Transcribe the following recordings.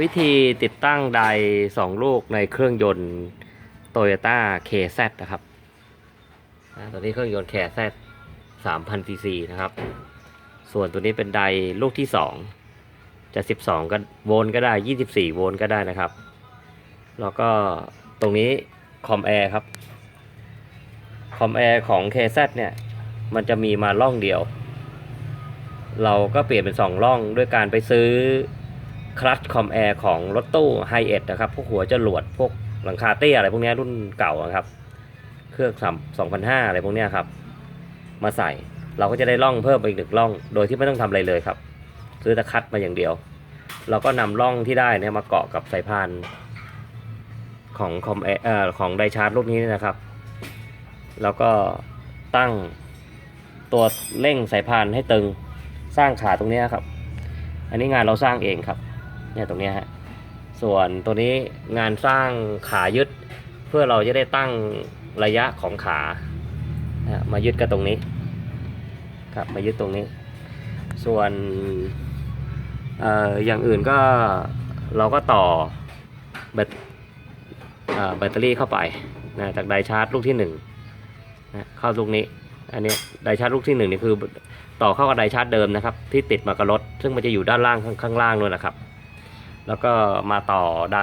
วิธีติดตั้งไดสองลูกในเครื่องยนต์ Toyota KZ นะครับตัวนี้เครื่องยนต์ KZ 3,000 cc นะครับ ส่วนตัวนี้เป็นไดลูกที่ 2 จะ 12 ก็โวลต์ก็ได้ 24 โวลต์ก็ได้นะครับ แล้วก็ตรงนี้คอมแอร์ครับ คอมแอร์ของ KZ เนี่ย มันจะมีมาล่องเดียว เราก็เปลี่ยนเป็น 2 ล่องด้วยการไปซื้อ คลัตช์คอมแอร์ของรถตู้ไฮเอ็ดนะครับ พวกหัวจรวดพวกหลังคาเตี้ยอะไรพวกนี้รุ่นเก่าอะครับ เครื่องสามสองพันห้าอะไรพวกนี้ครับ มาใส่เราก็จะได้ล่องเพิ่มไปอีกหนึ่งล่อง โดยที่ไม่ต้องทำอะไรเลยครับ ซื้อตะคัดมาอย่างเดียว เราก็นำล่องที่ได้เนี่ยมาเกาะกับสายพานของคอมแอร์ของไดชาร์จลูกนี้นะครับ แล้วก็ตั้งตัวเร่งสายพานให้ตึงสร้างขาตรงนี้ครับ อันนี้งานเราสร้างเองครับ เนี่ยตรงนี้ฮะส่วนตัวนี้งานสร้างขายึดเพื่อเราจะได้ตั้งระยะของขามายึดกับตรงนี้ครับมายึดตรงนี้ ส่วนเอ่ออย่างอื่นก็เราก็ต่อแบตเอ่อแบตเตอรี่เข้าไปนะจากไดชาร์จลูกที่หนึ่งนะเข้าลูกนี้ อันนี้ไดชาร์จลูกที่หนึ่งนี่คือต่อเข้ากับไดชาร์จเดิมนะครับ ที่ติดมากับรถ ซึ่งมันจะอยู่ด้านล่างข้างข้างล่างด้วยนะครับ แล้วก็มาต่อได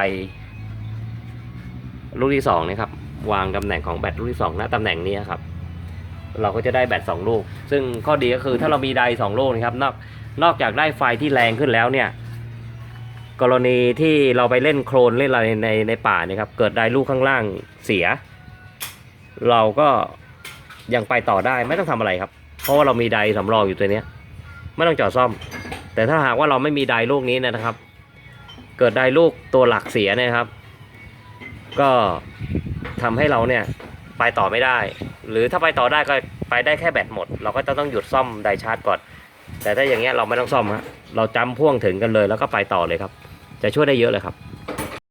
ลูกที่สองนี่ครับ วางตำแหน่งของแบตลูกที่สองณตำแหน่งนี้ครับ เราก็จะได้แบตสองลูก ซึ่งข้อดีก็คือถ้าเรามีไดสองลูกนะครับนอกนอกจากได้ไฟที่แรงขึ้นแล้วเนี่ย กรณีที่เราไปเล่นโครนเล่นอะไรในในป่าเนี่ยครับ เกิดไดลูกข้างล่างเสีย เราก็ยังไปต่อได้ไม่ต้องทำอะไรครับ เพราะว่าเรามีไดสำรองอยู่ตัวเนี้ยไม่ต้องจอดซ่อม แต่ถ้าหากว่าเราไม่มีไดลูกนี้นะครับ เกิดได้ลูกตัวหลักเสียเนะครับ ก็ทำให้เราเนี่ยไปต่อไม่ได้ หรือถ้าไปต่อได้ก็ไปได้แค่แบตหมด เราก็จะต้องหยุดซ่อมไดชาร์จก่อน แต่ถ้าอย่างเงี้ยเราไม่ต้องซ่อมฮะเราจำพ่วงถึงกันเลยแล้วก็ไปต่อเลยครับ จะช่วยได้เยอะเลยครับ